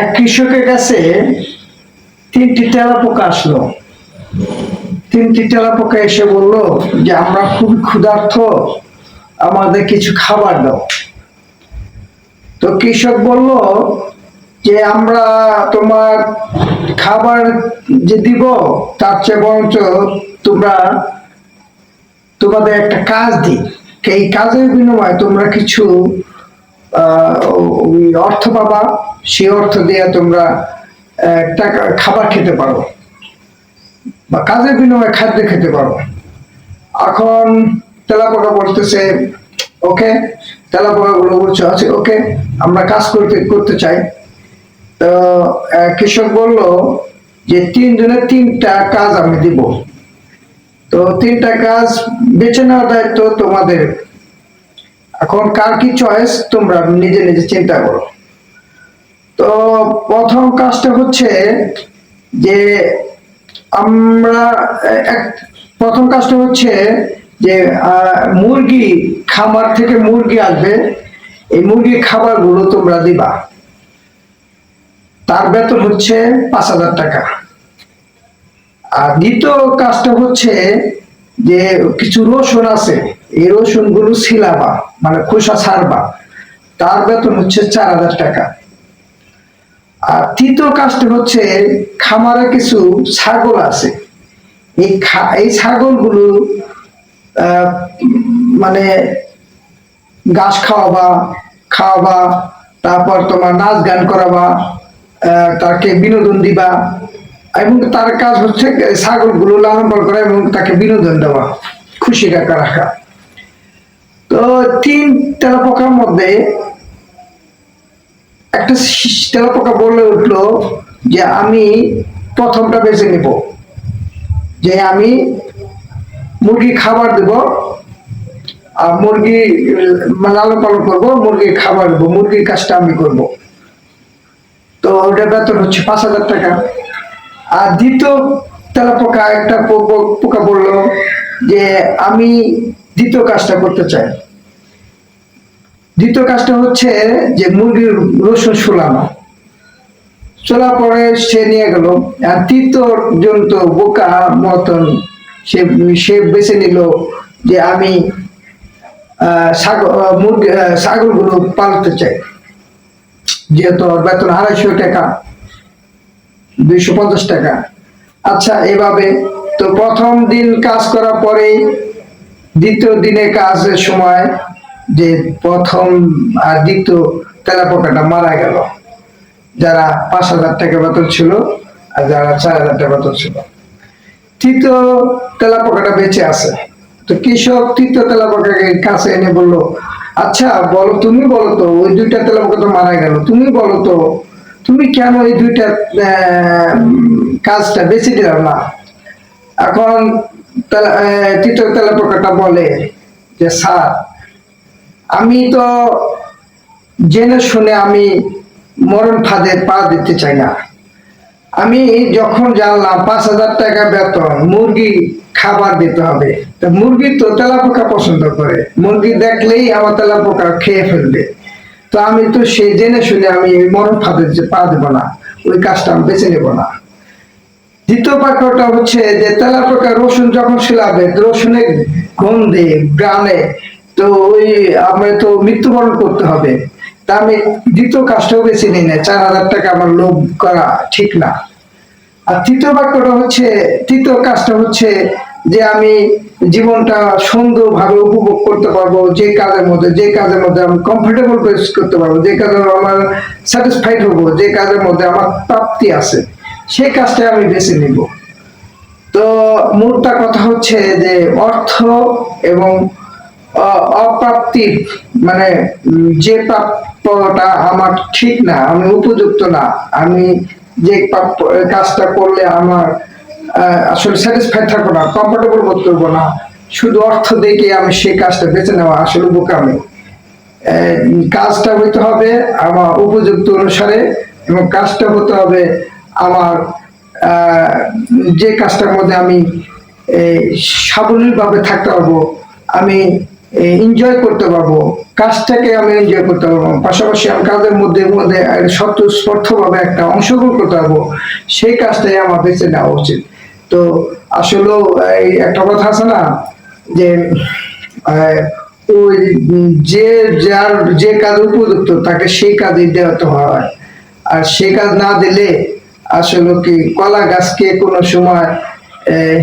এক কৃষকের কাছে তিনটি তেলা পোকা আসলো। তিনটি তেলা পোকা এসে বলল যে, আমরা খুবই ক্ষুধার্ত, আমাদের কিছু খাবার দাও। তো কৃষক বলল যে, আমরা তোমার খাবার যে দিব, তার চেয়ে বরঞ্চ তোমরা, তোমাদের একটা কাজ দিই। এই কাজের বিনিময়ে তোমরা কিছু অর্থ পাবা সেই অর্থ দিয়ে তোমরা টাকা, খাবার খেতে পারো বা কাজের বিনিময়ে খাদ্য খেতে পারো। এখন তেলাপোকা বলতেছে, ওকে? তেলাপোকা গুলো বলছে আছে ওকে, আমরা কাজ করতে করতে চাই। তো কৃষক বলল যে তিনজনের তিনটা কাজ আমি দিব। তো তিনটা কাজ বেছে নেওয়ার দায়িত্ব তোমাদের। এখন কার কি চয়েস তোমরা নিজে নিজে চিন্তা করো। তো প্রথম কাজটা হচ্ছে যে আমরা প্রথম কাজটা হচ্ছে যে মুরগি খামার থেকে মুরগি আসবে, এই মুরগির খাবারগুলো তোমরা দিবা। তার বেতন হচ্ছে পাঁচ হাজার টাকা। আর দ্বিতীয় কাজটা হচ্ছে যে কিছু রসুন আছে এই রসুনগুলো ছিলাবা মানে খোসা ছাড়বা তার বেতন হচ্ছে চার হাজার টাকা। আর তৃতীয় কাজটা হচ্ছে খামারে কিছু ছাগল আছে। এই এই ছাগলগুলো মানে ঘাস খাওয়াবা খাওয়াবা, তারপর তোমার নাচ গান করাবা তাকে বিনোদন দিবা এবং তার কাজ হচ্ছে ছাগলগুলো লালন পালন করা এবং তাকে বিনোদন দেওয়া, খুশি রাখা। তো তিন তেলাপোকার মধ্যে একটা তেলাপোকা বলে উঠল যে আমি প্রথমটা বেছে নেব। যে আমি মুরগি খাবার দেব, আর মুরগি লালন পালন করব মুরগির খাবার দেবো, মুরগির কাজটা আমি করব। তো ওটা বেতন হচ্ছে পাঁচ হাজার টাকা। আর দ্বিতীয় তেলা পোকা একটা পোকা বলল যে আমি দ্বিতীয় কাজটা করতে চাই দ্বিতীয় কাজটা হচ্ছে যে মুরগির রসুন সোলানো চলার পরে সে নিয়ে গেল। আর তৃতীয় জন বোকা মতন সে সে বেছে নিল যে আমি মুরগি ছাগলগুলো পালতে চাই। যেহেতু বেতন আড়াইশো টাকা, দুইশো পঞ্চাশ টাকা। আচ্ছা এভাবে তো প্রথম দিন কাজ করার পরে দ্বিতীয় দিনে কাজের সময় যে প্রথম আর দ্বিতীয় তেলাপোকাটা মারা গেল, যারা পাঁচ হাজার টাকা বেতন ছিল আর যারা চার হাজার টাকা বেতন ছিল। তৃতীয় তেলাপোকাটা বেঁচে আছে। তো কৃষক তৃতীয় তেলাপোকাকে কাছে এনে বলল আচ্ছা বলো তুমি বলো তো, ওই দুইটা তেলাপোকা তো মারা গেল, তুমি বলো তো, তুমি কেন এই দুইটা কাজটা বেছে দিলাম না? এখন তৃতীয় তেলাপোকাটা বলে যে, স্যার, আমি তো জেনে শুনে আমি মরণ ফাঁদে পা দিতে চাই না। আমি যখন জানলাম পাঁচ হাজার টাকা বেতন, মুরগি খাবার দিতে হবে, তা মুরগি তো তেলাপোকা পছন্দ করে। মুরগি দেখলেই আমার তেলাপোকা খেয়ে ফেলবে। তো আমি তো সে জেনে শুনে আমি মরণ ফাঁদে পা দেবো না, ওই কাজটা আমি বেছে নেব না। দ্বিতীয় বাক্যটা হচ্ছে যে তেলাপোকা রসুন যখন শিলাবে রসুনের গন্ধে, গ্রানে, তো ওই আমরা তো মৃত্যুবরণ করতে হবে। তা আমি দ্বিতীয় কাজটাও বেছে নিই না, চার হাজার টাকা আমার লোভ করা ঠিক না। আর তৃতীয় বাক্যটা হচ্ছে, তৃতীয় কাজটা হচ্ছে যে আমি জীবনটা সুন্দরভাবে উপভোগ করতে পারব, যে কাজের মধ্যে, যে কাজের মধ্যে আমি কমফোর্টেবল করতে পারব, যে কাজে আমার স্যাটিসফাইড হব, যে কাজের মধ্যে আমার প্রাপ্তি আছে। সেই কাজটা আমি বেছে নিব। তো মূলটা কথা হচ্ছে যে অর্থ এবং অপ্রাপ্তি মানে যে প্রাপ্যটা আমার ঠিক না, আমি উপযুক্ত না, আমি যে প্রাপ্য, কাজটা করলে আমার আসলে স্যাটিসফাইড থাকব না কমফোর্টেবল বোধ করব না, শুধু অর্থ দেখে আমি সেই কাজটা বেছে নেওয়া আসলে বোকামি। কাজটা হইতে হবে আমার উপযুক্ত অনুসারে এবং কাজটা হতে হবে আমার যে কাজটার মধ্যে আমি সাবলীল ভাবে থাকতে পারব, আমি এনজয় করতে পারব, কাজটাকে আমি এনজয় করতে পারব, পাশাপাশি আমি কাজের মধ্যে মধ্যে স্বতঃস্ফূর্তভাবে একটা অংশগ্রহণ করতে পারব, সেই কাজটাই আমার বেছে নেওয়া উচিত। তো আসলে এই একটা কথা আছে না, যে ওই যে যার যে কাজ উপযুক্ত, তাকে সেই কাজই দেওয়াতে হয়। আর সে কাজ না দিলে আসলে কি কলা গাছকে কোনো সময় আহ,